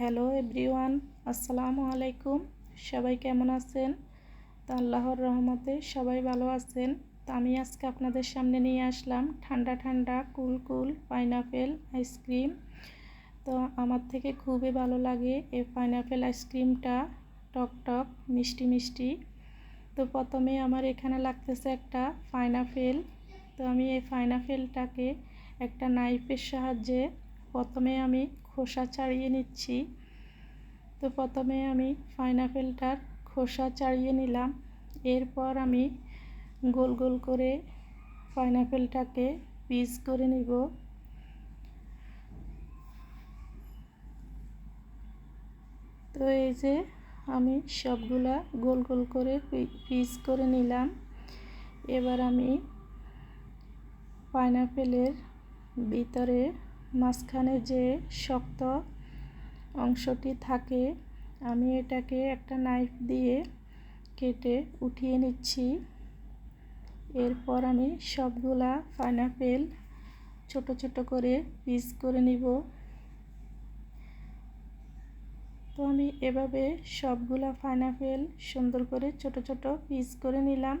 Hello everyone, আসসালামু আলাইকুম। সবাই কেমন আছেন? তা আল্লাহর রহমতে সবাই ভালো আছেন। তা আমি আজকে আপনাদের সামনে নিয়ে আসলাম ঠান্ডা ঠান্ডা, কুল কুল পাইনাপেল আইসক্রিম। তো আমার থেকে খুবই ভালো লাগে এই পাইনাপেল আইসক্রিমটা, টক টক, মিষ্টি মিষ্টি। তো প্রথমে আমার এখানে লাগতেছে একটা পাইনাপেল। তো আমি এই পাইনাপেলটাকে একটা নাইফের সাহায্যে প্রথমে আমি খোসা ছাড়িয়ে নিচ্ছি। তো প্রথমে আমি পাইনাপেলটার খোসা ছাড়িয়ে নিলাম। এরপর আমি গোল গোল করে পাইনাপেলটাকে পিস করে নিব। তো এই যে আমি সবগুলা গোল গোল করে পিস করে নিলাম। এবার আমি পাইনাপেলের ভিতরে মাঝখানে যে শক্ত অংশটি থাকে, আমি এটাকে একটা নাইফ দিয়ে কেটে উঠিয়ে নিচ্ছি। এরপর আমি সবগুলা পাইনাপেল ছোট ছোট করে পিস করে নিব। তো আমি এভাবে সবগুলা পাইনাপেল সুন্দর করে ছোট ছোট পিস করে নিলাম।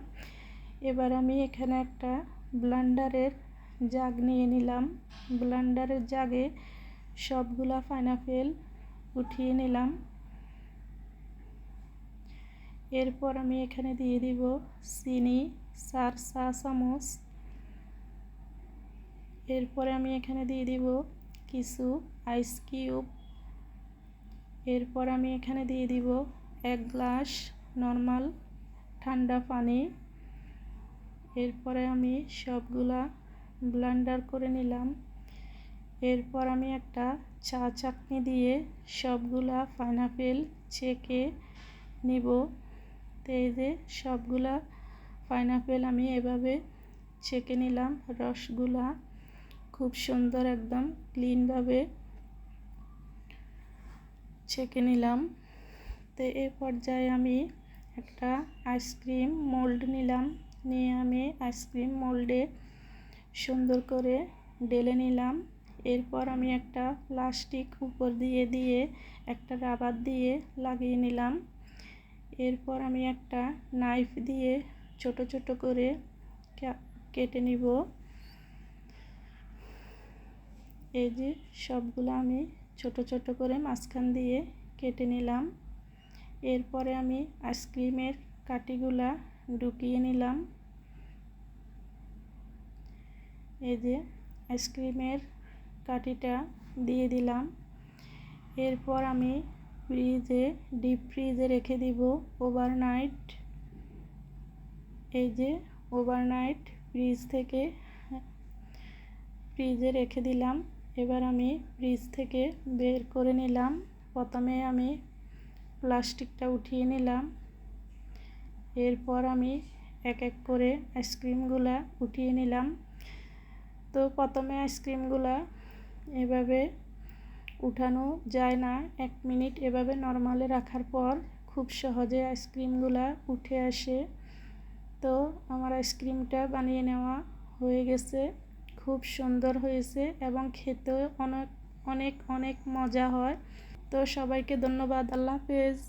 এবার আমি এখানে একটা ব্লান্ডারের জাগ নিয়ে নিলাম। ব্লান্ডারের জাগে সবগুলা পাইনাপেল উঠিয়ে নিলাম। এরপর আমি এখানে দিয়ে দিব চিনি, চার চা চামচ। এরপরে আমি এখানে দিয়ে দিব কিছু আইস কিউব এরপর আমি এখানে দিয়ে দিব এক গ্লাস নর্মাল ঠান্ডা পানি। এরপরে আমি সবগুলা ব্লান্ডার করে নিলাম। এরপর আমি একটা চা চাটনি দিয়ে সবগুলা পাইনাপেল চেকে নিব। তো এই যে সবগুলা পাইনাপেল আমি এভাবে চেকে নিলাম। রসগুলা খুব সুন্দর একদম ক্লিনভাবে ছেঁকে নিলাম। তো এ পর্যায়ে আমি একটা আইসক্রিম মোল্ড নিলাম। নিয়ে আমি আইসক্রিম মোল্ডে সুন্দর করে ডেলে নিলাম। এরপর আমি একটা প্লাস্টিক উপর দিয়ে দিয়ে একটা রাবার দিয়ে লাগিয়ে নিলাম। এরপর আমি একটা নাইফ দিয়ে ছোট ছোট করে কেটে নিব। এই যে সবগুলো আমি ছোট ছোট করে মাঝখান দিয়ে কেটে নিলাম। এরপরে আমি আইসক্রিমের কাটিগুলা ঢুকিয়ে নিলাম। এই যে আইসক্রিমের কাঠিটা দিয়ে দিলাম। এরপর আমি ফ্রিজে, ডিপ ফ্রিজে রেখে দিব ওভারনাইট এই যে ওভারনাইট ফ্রিজ থেকে, ফ্রিজে রেখে দিলাম। এবার আমি ফ্রিজ থেকে বের করে নিলাম। প্রথমে আমি প্লাস্টিকটা উঠিয়ে নিলাম। এরপর আমি এক এক করে আইসক্রিমগুলা উঠিয়ে নিলাম। তো প্রথমে আইসক্রিমগুলা এভাবে উঠানো যায় না। এক মিনিট এভাবে নর্মালে রাখার পর খুব সহজে আইসক্রিমগুলা উঠে আসে। তো আমার আইসক্রিমটা বানিয়ে নেওয়া হয়ে গেছে। খুব সুন্দর হয়েছে এবং খেতেও অনেক অনেক অনেক মজা হয়। তো সবাইকে ধন্যবাদ। আল্লাহ হাফেজ।